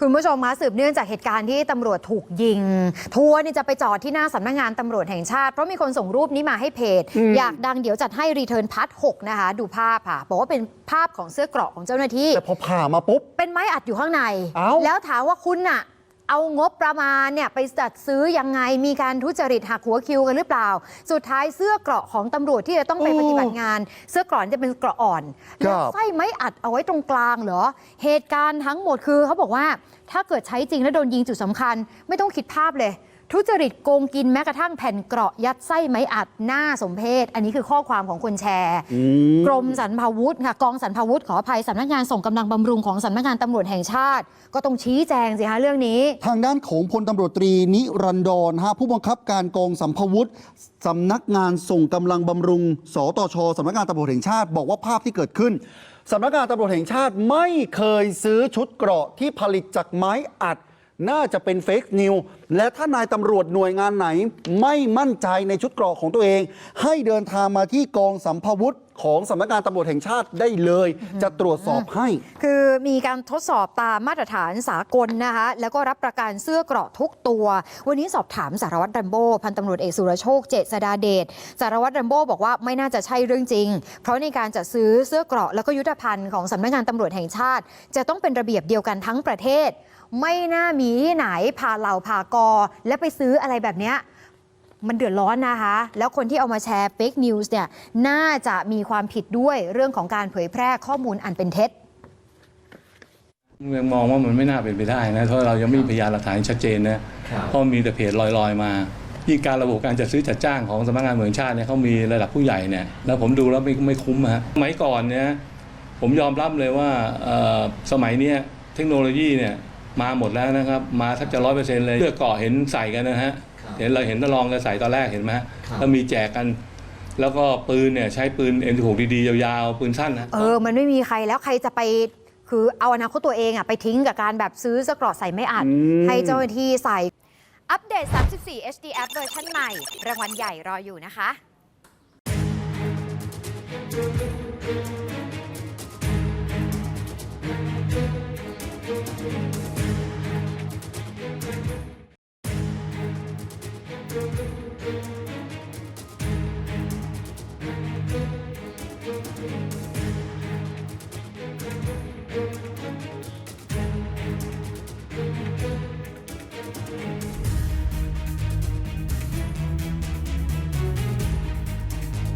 คุณผู้ชมคะสืบเนื่องจากเหตุการณ์ที่ตำรวจถูกยิง ทัวร์นี่จะไปจอดที่หน้าสำนักงานตำรวจแห่งชาติเพราะมีคนส่งรูปนี้มาให้เพจ อยากดังเดี๋ยวจัดให้รีเทิร์นพาร์ท6นะคะ ดูภาพค่ะบอกว่าเป็นภาพของเสื้อเกราะของเจ้าหน้าที่แต่พอผ่ามาปุ๊บเป็นไม้อัดอยู่ข้างในเอ้าแล้วถามว่าคุณน่ะ เอางบประมาณเนี่ยไปจัดซื้อยังไงมีการทุจริตหักหัวคิวกันหรือเปล่า สุดท้ายเสื้อเกราะของตำรวจที่จะต้องไปปฏิบัติงาน เสื้อเกราะนี่จะเป็นเกราะอ่อนครัแล้วบไส้ไม้อัดเอาไว้ตรงกลางเหรอ เหตุการณ์ทั้งหมดคือเขาบอกว่าถ้าเกิดใช้จริงแล้วโดนยิงจุดสำคัญ ไม่ต้องคิดภาพเลย ทุจริตโกงกินแม้กระทั่งแผ่นเกราะยัดไส้ไม้อัดหน้าสมเพศ อันนี้คือข้อความของคนแชร์ กรมสรรพาวุธค่ะกองสรรพาวุธขออภัยสำนักงานส่งกำลังบำรุงของสำนักงานตำรวจแห่งชาติ ก็ต้องชี้แจงสิคะเรื่องนี้ ทางด้านของพลตำรวจตรีนิรันดรฮะผู้บังคับการกองสัมภวุธสำนักงานส่งกำลังบำรุง สตชสำนักงานตำรวจแห่งชาติ บอกว่าภาพที่เกิดขึ้นสำนักงานตำรวจแห่งชาติไม่เคยซื้อชุดเกราะที่ผลิตจากไม้อัด น่าจะเป็นเฟกนิว และถ้านายตำรวจหน่วยงานไหนไม่มั่นใจในชุดเกราะของตัวเอง ให้เดินทางมาที่กองสัมภวุธของสำนักงานตำรวจแห่งชาติได้เลย จะตรวจสอบให้ คือมีการทดสอบตามมาตรฐานสากลนะคะ แล้วก็รับประกันเสื้อเกราะทุกตัว วันนี้สอบถามสารวัตรดัมโบ้พันตำรวจเอกสุรโชคเจษดาเดชสารวัตรดัมโบ้บอกว่าไม่น่าจะใช่เรื่องจริง เพราะในการจัดซื้อเสื้อเกราะแล้วก็ยุทธภัณฑ์ของสำนักงานตำรวจแห่งชาติ จะต้องเป็นระเบียบเดียวกันทั้งประเทศ ไม่น่ามีที่ไหนพาเหล่าพากอและไปซื้ออะไรแบบเนี้ยมันเดือดร้อนนะคะ แล้วคนที่เอามาแชร์เฟกนิวส์เนี่ยน่าจะมีความผิดด้วยเรื่องของการเผยแพร่ข้อมูลอันเป็นเท็จยังมองว่ามันไม่น่าเป็นไปได้นะเพราะเรายังไม่มีพยานหลักฐานชัดเจนนะเพราะมีแต่เพจลอยๆมายิ่งการระบบการจัดซื้อจัดจ้างของสำนักงานเหมืองชาติเนี่ยเขามีระดับผู้ใหญ่เนี่ยแล้วผมดูแล้วไม่ไม่คุ้มฮะสมัยก่อนเนี่ยผมยอมรับเลยว่าเอ่อสมัยเนี้ยเทคโนโลยีเนี่ย มาหมดแล้วนะครับ มาแทบจะร้อยเปอร์เซ็นต์เลยเสื้อเกราะเห็นใส่กันนะฮะเห็นเราเห็นทดลองกันใส่ตอนแรกเห็นไหมฮะแล้วมีแจกกัน แล้วก็ปืนเนี่ยใช้ปืน M16 ดีๆยาวๆปืนสั้นนะเออมันไม่มีใครแล้วใครจะไปคือเอาอนาคตตัวเองอะไปทิ้งกับการแบบซื้อเสกรอใส่ไม่อัดอืมให้เจ้าหน้าที่ใส่อัปเดต 34 HD App เวอร์ชันใหม่ รางวัลใหญ่รออยู่นะคะ